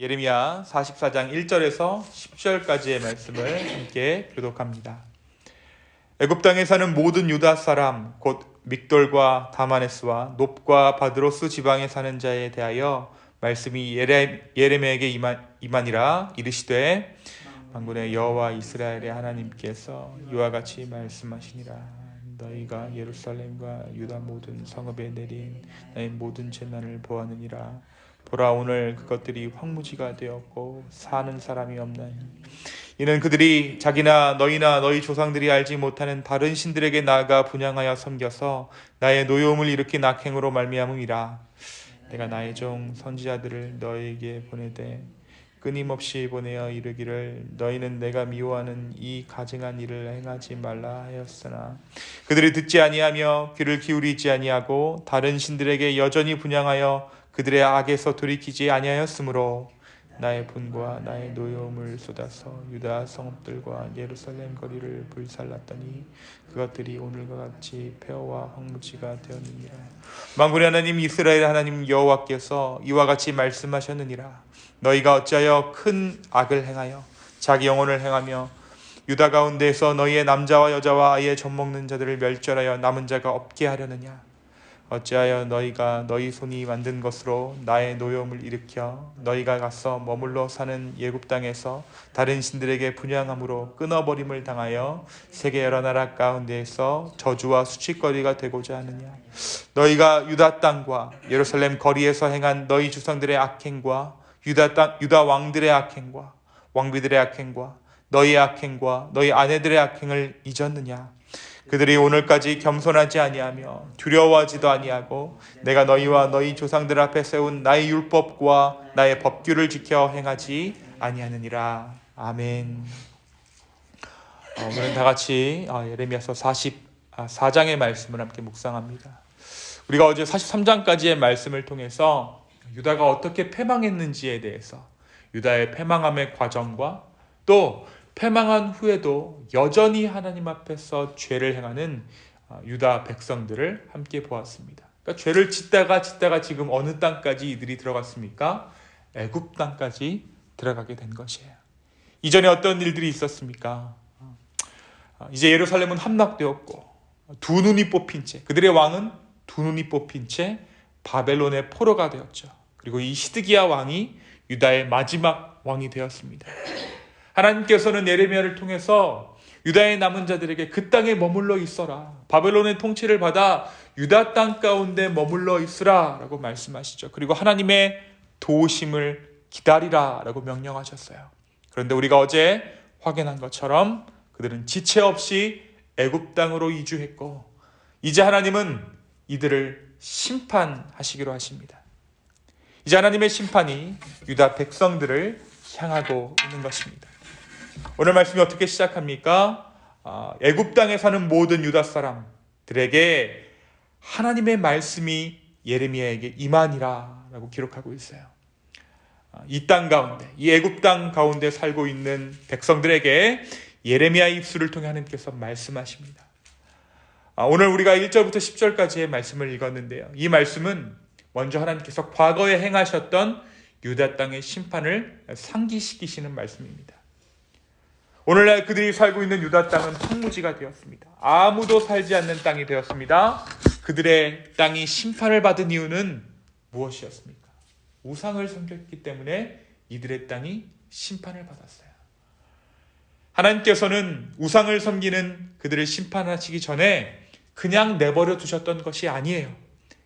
예레미야 44장 1절에서 10절까지의 말씀을 함께 교독합니다. 애굽 땅에 사는 모든 유다 사람 곧 믹돌과 다마네스와 높과 바드로스 지방에 사는 자에 대하여 말씀이 예레, 예레미야에게 임한, 임하니라 이르시되 만군의 여호와 이스라엘의 하나님께서 이와 같이 말씀하시니라 너희가 예루살렘과 유다 모든 성읍에 내린 나의 모든 재난을 보았느니라 보라 오늘 그것들이 황무지가 되었고 사는 사람이 없나니. 이는 그들이 자기나 너희나 너희 조상들이 알지 못하는 다른 신들에게 나아가 분양하여 섬겨서 나의 노여움을 일으킨 악행으로 말미암음이라. 내가 나의 종 선지자들을 너희에게 보내되 끊임없이 보내어 이르기를 너희는 내가 미워하는 이 가증한 일을 행하지 말라 하였으나 그들이 듣지 아니하며 귀를 기울이지 아니하고 다른 신들에게 여전히 분양하여 그들의 악에서 돌이키지 아니하였으므로 나의 분과 나의 노여움을 쏟아서 유다 성읍들과 예루살렘 거리를 불살랐더니 그것들이 오늘과 같이 폐허와 황무지가 되었느니라. 만군의 하나님 이스라엘 하나님 여호와께서 이와 같이 말씀하셨느니라. 너희가 어찌하여 큰 악을 행하여 자기 영혼을 행하며 유다 가운데에서 너희의 남자와 여자와 아이의 젖먹는 자들을 멸절하여 남은 자가 없게 하려느냐 어찌하여 너희가 너희 손이 만든 것으로 나의 노여움을 일으켜 너희가 가서 머물러 사는 예굽 땅에서 다른 신들에게 분양함으로 끊어버림을 당하여 세계 여러 나라 가운데에서 저주와 수치거리가 되고자 하느냐? 너희가 유다 땅과 예루살렘 거리에서 행한 너희 주상들의 악행과 유다 땅 유다 왕들의 악행과 왕비들의 악행과 너희 악행과 너희 아내들의 악행을 잊었느냐 그들이 오늘까지 겸손하지 아니하며 두려워하지도 아니하고 내가 너희와 너희 조상들 앞에 세운 나의 율법과 나의 법규를 지켜 행하지 아니하느니라. 아멘. 어, 오늘은 다 같이 어, 예레미야서 44장의 말씀을 함께 묵상합니다. 우리가 어제 43장까지의 말씀을 통해서 유다가 어떻게 패망했는지에 대해서 유다의 패망함의 과정과 또 패망한 후에도 여전히 하나님 앞에서 죄를 행하는 어, 유다 백성들을 함께 보았습니다. 그러니까 죄를 짓다가 짓다가 지금 어느 땅까지 이들이 들어갔습니까? 애굽 땅까지 들어가게 된 것이에요. 이전에 어떤 일들이 있었습니까? 어, 이제 예루살렘은 함락되었고 두 눈이 뽑힌 채 그들의 왕은 두 눈이 뽑힌 채 바벨론의 포로가 되었죠. 그리고 이 시드기야 왕이 유다의 마지막 왕이 되었습니다. 하나님께서는 예레미야를 통해서 유다의 남은 자들에게 그 땅에 머물러 있어라. 바벨론의 통치를 받아 유다 땅 가운데 머물러 있으라 라고 말씀하시죠. 그리고 하나님의 도우심을 기다리라 라고 명령하셨어요. 그런데 우리가 어제 확인한 것처럼 그들은 지체 없이 애굽 땅으로 이주했고 이제 하나님은 이들을 심판하시기로 하십니다. 이제 하나님의 심판이 유다 백성들을 향하고 있는 것입니다. 오늘 말씀이 어떻게 시작합니까? 아, 애굽 땅에 사는 모든 유다 사람들에게 하나님의 말씀이 예레미야에게 임하니라라고 기록하고 있어요. 아, 이땅 가운데, 이 애굽 땅 가운데 살고 있는 백성들에게 예레미야의 입술을 통해 하나님께서 말씀하십니다. 아, 오늘 우리가 1절부터 10절까지의 말씀을 읽었는데요. 이 말씀은 먼저 하나님께서 과거에 행하셨던 유다 땅의 심판을 상기시키시는 말씀입니다. 오늘날 그들이 살고 있는 유다 땅은 황무지가 되었습니다. 아무도 살지 않는 땅이 되었습니다. 그들의 땅이 심판을 받은 이유는 무엇이었습니까? 우상을 섬겼기 때문에 이들의 땅이 심판을 받았어요. 하나님께서는 우상을 섬기는 그들을 심판하시기 전에 그냥 내버려 두셨던 것이 아니에요.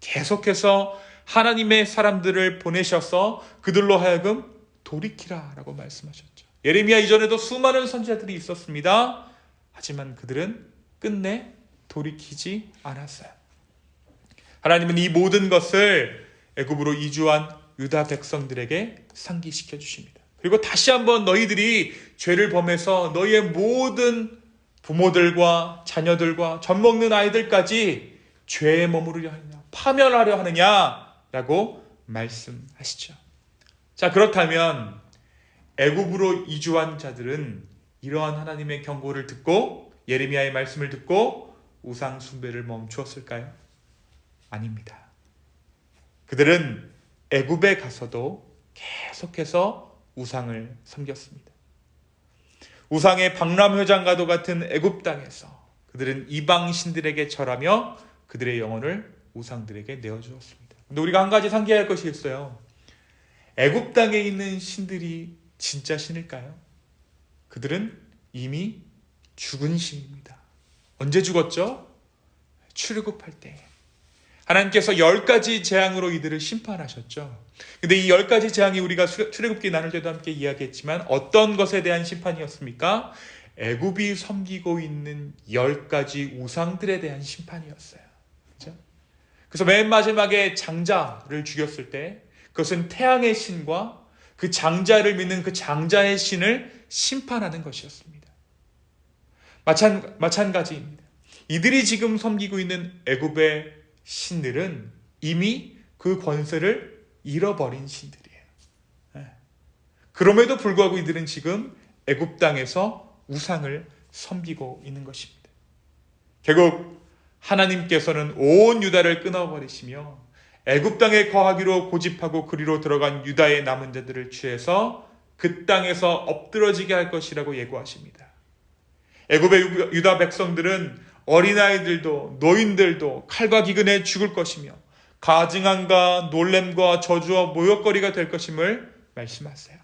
계속해서 하나님의 사람들을 보내셔서 그들로 하여금 돌이키라 라고 말씀하셨죠. 예레미야 이전에도 수많은 선지자들이 있었습니다. 하지만 그들은 끝내 돌이키지 않았어요. 하나님은 이 모든 것을 애굽으로 이주한 유다 백성들에게 상기시켜 주십니다. 그리고 다시 한번 너희들이 죄를 범해서 너희의 모든 부모들과 자녀들과 젖 먹는 아이들까지 죄에 머무르려 하느냐, 파멸하려 하느냐라고 말씀하시죠. 자, 그렇다면 애굽으로 이주한 자들은 이러한 하나님의 경고를 듣고 예레미야의 말씀을 듣고 우상 숭배를 멈추었을까요? 아닙니다. 그들은 애굽에 가서도 계속해서 우상을 섬겼습니다. 우상의 박람회장과도 같은 애굽 땅에서 그들은 이방 신들에게 절하며 그들의 영혼을 우상들에게 내어 주었습니다. 근데 우리가 한 가지 상기할 것이 있어요. 애굽 땅에 있는 신들이 진짜 신일까요? 그들은 이미 죽은 신입니다. 언제 죽었죠? 출애굽할 때. 하나님께서 열 가지 재앙으로 이들을 심판하셨죠. 근데 이 열 가지 재앙이 우리가 수- 출애굽기 나눌 때도 함께 이야기했지만 어떤 것에 대한 심판이었습니까? 애굽이 섬기고 있는 열 가지 우상들에 대한 심판이었어요. 그죠? 그래서 맨 마지막에 장자를 죽였을 때 그것은 태양의 신과 그 장자를 믿는 그 장자의 신을 심판하는 것이었습니다. 마찬, 마찬가지입니다. 이들이 지금 섬기고 있는 애굽의 신들은 이미 그 권세를 잃어버린 신들이에요. 예. 그럼에도 불구하고 이들은 지금 애굽 땅에서 우상을 섬기고 있는 것입니다. 결국 하나님께서는 온 유다를 끊어버리시며 애굽 땅에 거하기로 고집하고 그리로 들어간 유다의 남은 자들을 취해서 그 땅에서 엎드러지게 할 것이라고 예고하십니다. 애굽의 유- 유다 백성들은 어린아이들도 노인들도 칼과 기근에 죽을 것이며 가증함과 놀램과 저주와 모욕거리가 될 것임을 말씀하세요.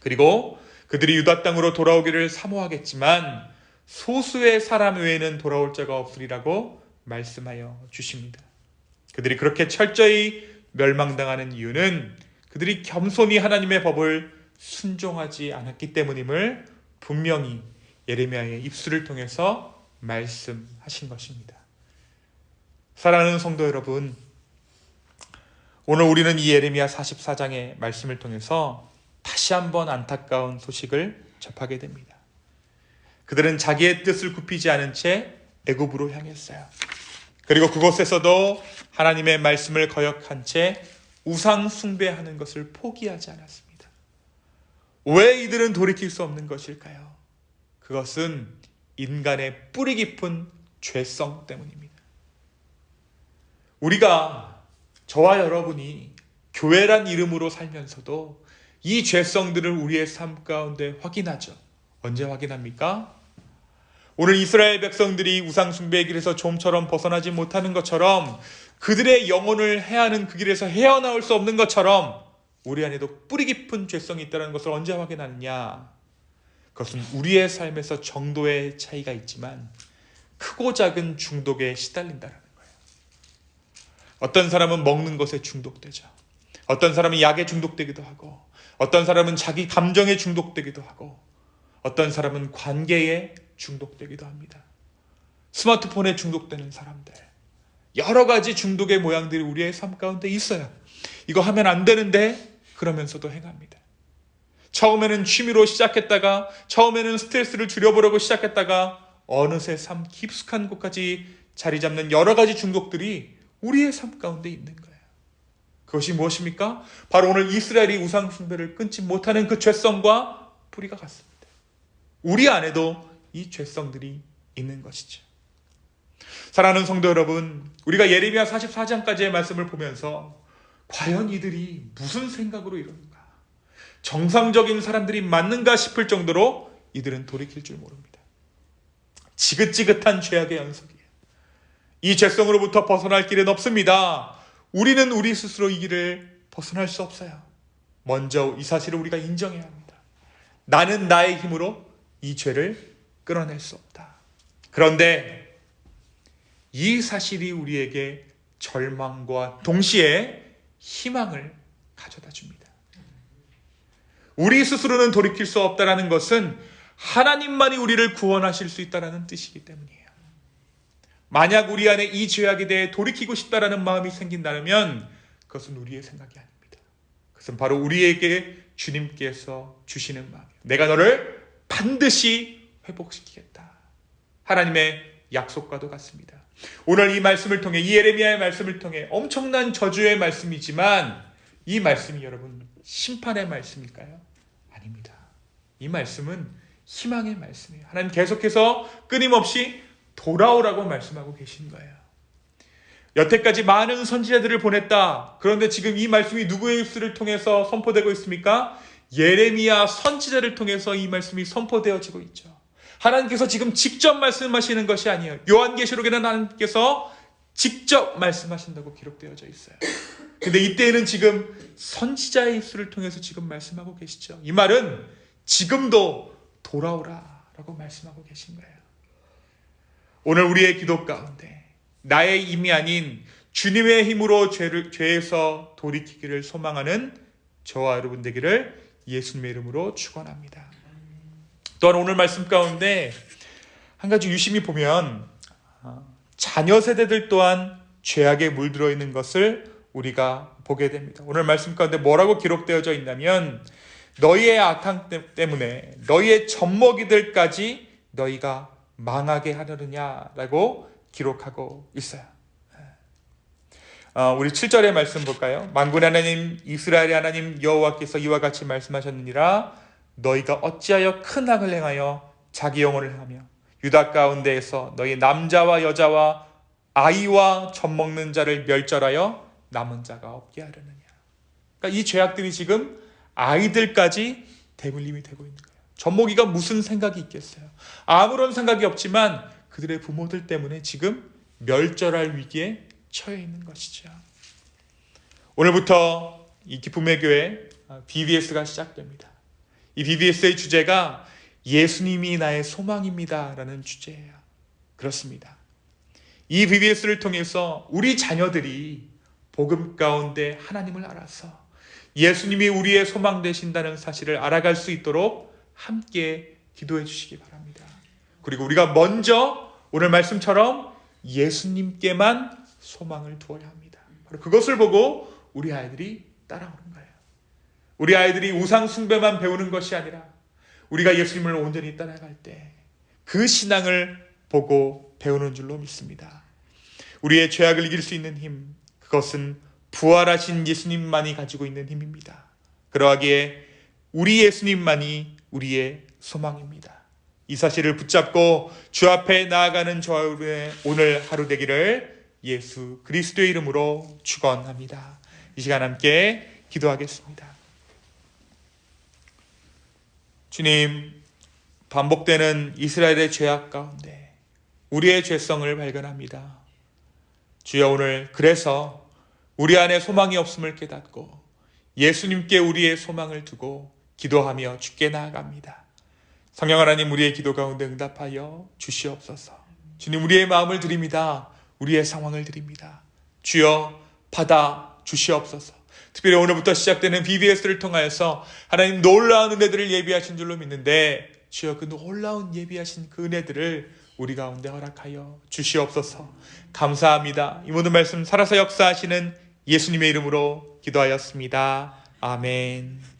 그리고 그들이 유다 땅으로 돌아오기를 사모하겠지만 소수의 사람 외에는 돌아올 자가 없으리라고 말씀하여 주십니다. 그들이 그렇게 철저히 멸망당하는 이유는 그들이 겸손히 하나님의 법을 순종하지 않았기 때문임을 분명히 예레미야의 입술을 통해서 말씀하신 것입니다. 사랑하는 성도 여러분, 오늘 우리는 이 예레미야 44장의 말씀을 통해서 다시 한번 안타까운 소식을 접하게 됩니다. 그들은 자기의 뜻을 굽히지 않은 채 애굽으로 향했어요. 그리고 그곳에서도 하나님의 말씀을 거역한 채 우상 숭배하는 것을 포기하지 않았습니다. 왜 이들은 돌이킬 수 없는 것일까요? 그것은 인간의 뿌리 깊은 죄성 때문입니다. 우리가 저와 여러분이 교회란 이름으로 살면서도 이 죄성들을 우리의 삶 가운데 확인하죠. 언제 확인합니까? 오늘 이스라엘 백성들이 우상숭배의 길에서 좀처럼 벗어나지 못하는 것처럼 그들의 영혼을 해하는 그 길에서 헤어나올 수 없는 것처럼 우리 안에도 뿌리 깊은 죄성이 있다는 것을 언제 확인하느냐? 그것은 우리의 삶에서 정도의 차이가 있지만 크고 작은 중독에 시달린다는 거예요. 어떤 사람은 먹는 것에 중독되죠. 어떤 사람은 약에 중독되기도 하고, 어떤 사람은 자기 감정에 중독되기도 하고, 어떤 사람은 관계에 중독되기도 합니다. 스마트폰에 중독되는 사람들. 여러 가지 중독의 모양들이 우리의 삶 가운데 있어요. 이거 하면 안 되는데, 그러면서도 행합니다. 처음에는 취미로 시작했다가, 처음에는 스트레스를 줄여보려고 시작했다가, 어느새 삶 깊숙한 곳까지 자리 잡는 여러 가지 중독들이 우리의 삶 가운데 있는 거예요. 그것이 무엇입니까? 바로 오늘 이스라엘이 우상 숭배를 끊지 못하는 그 죄성과 뿌리가 같습니다. 우리 안에도 이 죄성들이 있는 것이죠. 사랑하는 성도 여러분, 우리가 예레미야 44장까지의 말씀을 보면서 과연 이들이 무슨 생각으로 이러는가? 정상적인 사람들이 맞는가 싶을 정도로 이들은 돌이킬 줄 모릅니다. 지긋지긋한 죄악의 연속이에요. 이 죄성으로부터 벗어날 길은 없습니다. 우리는 우리 스스로 이 길을 벗어날 수 없어요. 먼저 이 사실을 우리가 인정해야 합니다. 나는 나의 힘으로 이 죄를 끌어낼 수 없다. 그런데 이 사실이 우리에게 절망과 동시에 희망을 가져다 줍니다. 우리 스스로는 돌이킬 수 없다라는 것은 하나님만이 우리를 구원하실 수 있다라는 뜻이기 때문이에요. 만약 우리 안에 이 죄악에 대해 돌이키고 싶다라는 마음이 생긴다면 그것은 우리의 생각이 아닙니다. 그것은 바로 우리에게 주님께서 주시는 마음이에요. 내가 너를 반드시 회복시키겠다. 하나님의 약속과도 같습니다. 오늘 이 말씀을 통해 이 예레미야의 말씀을 통해 엄청난 저주의 말씀이지만 이 말씀이 여러분 심판의 말씀일까요? 아닙니다. 이 말씀은 희망의 말씀이에요. 하나님 계속해서 끊임없이 돌아오라고 말씀하고 계신 거예요. 여태까지 많은 선지자들을 보냈다. 그런데 지금 이 말씀이 누구의 입술을 통해서 선포되고 있습니까? 예레미야 선지자를 통해서 이 말씀이 선포되어지고 있죠. 하나님께서 지금 직접 말씀하시는 것이 아니에요. 요한계시록에는 하나님께서 직접 말씀하신다고 기록되어져 있어요. 근데 이때에는 지금 선지자의 입술을 통해서 지금 말씀하고 계시죠. 이 말은 지금도 돌아오라 라고 말씀하고 계신 거예요. 오늘 우리의 기도 가운데 나의 힘이 아닌 주님의 힘으로 죄를, 죄에서 돌이키기를 소망하는 저와 여러분 되기를 예수님의 이름으로 축원합니다. 또한 오늘 말씀 가운데 한 가지 유심히 보면 어, 자녀 세대들 또한 죄악에 물들어 있는 것을 우리가 보게 됩니다. 오늘 말씀 가운데 뭐라고 기록되어져 있냐면 너희의 악함 때문에 너희의 젖먹이들까지 너희가 망하게 하려느냐라고 기록하고 있어요. 어, 우리 7절의 말씀 볼까요? 만군 하나님 이스라엘의 하나님 여호와께서 이와 같이 말씀하셨느니라 너희가 어찌하여 큰 악을 행하여 자기 영혼을 하며 유다 가운데에서 너희 남자와 여자와 아이와 젖 먹는 자를 멸절하여 남은 자가 없게 하려느냐. 그러니까 이 죄악들이 지금 아이들까지 대물림이 되고 있는 거예요. 젖먹이가 무슨 생각이 있겠어요? 아무런 생각이 없지만 그들의 부모들 때문에 지금 멸절할 위기에 처해 있는 것이죠. 오늘부터 이 기쁨의 교회 BBS가 시작됩니다. 이 BBS의 주제가 예수님이 나의 소망입니다 라는 주제예요. 그렇습니다. 이 BBS를 통해서 우리 자녀들이 복음 가운데 하나님을 알아서 예수님이 우리의 소망 되신다는 사실을 알아갈 수 있도록 함께 기도해 주시기 바랍니다. 그리고 우리가 먼저 오늘 말씀처럼 예수님께만 소망을 두어야 합니다. 바로 그것을 보고 우리 아이들이 따라오는 거예요. 우리 아이들이 우상 숭배만 배우는 것이 아니라 우리가 예수님을 온전히 따라갈 때 그 신앙을 보고 배우는 줄로 믿습니다. 우리의 죄악을 이길 수 있는 힘, 그것은 부활하신 예수님만이 가지고 있는 힘입니다. 그러하기에 우리 예수님만이 우리의 소망입니다. 이 사실을 붙잡고 주 앞에 나아가는 저의 오늘 하루 되기를 예수 그리스도의 이름으로 축원합니다. 이 시간 함께 기도하겠습니다. 주님, 반복되는 이스라엘의 죄악 가운데 우리의 죄성을 발견합니다. 주여 오늘 그래서 우리 안에 소망이 없음을 깨닫고 예수님께 우리의 소망을 두고 기도하며 죽게 나아갑니다. 성령 하나님 우리의 기도 가운데 응답하여 주시옵소서. 주님 우리의 마음을 드립니다. 우리의 상황을 드립니다. 주여 받아 주시옵소서. 특별히 오늘부터 시작되는 BBS를 통하여서 하나님 놀라운 은혜들을 예비하신 줄로 믿는데 주여 그 놀라운 예비하신 그 은혜들을 우리 가운데 허락하여 주시옵소서. 감사합니다. 이 모든 말씀 살아서 역사하시는 예수님의 이름으로 기도하였습니다. 아멘.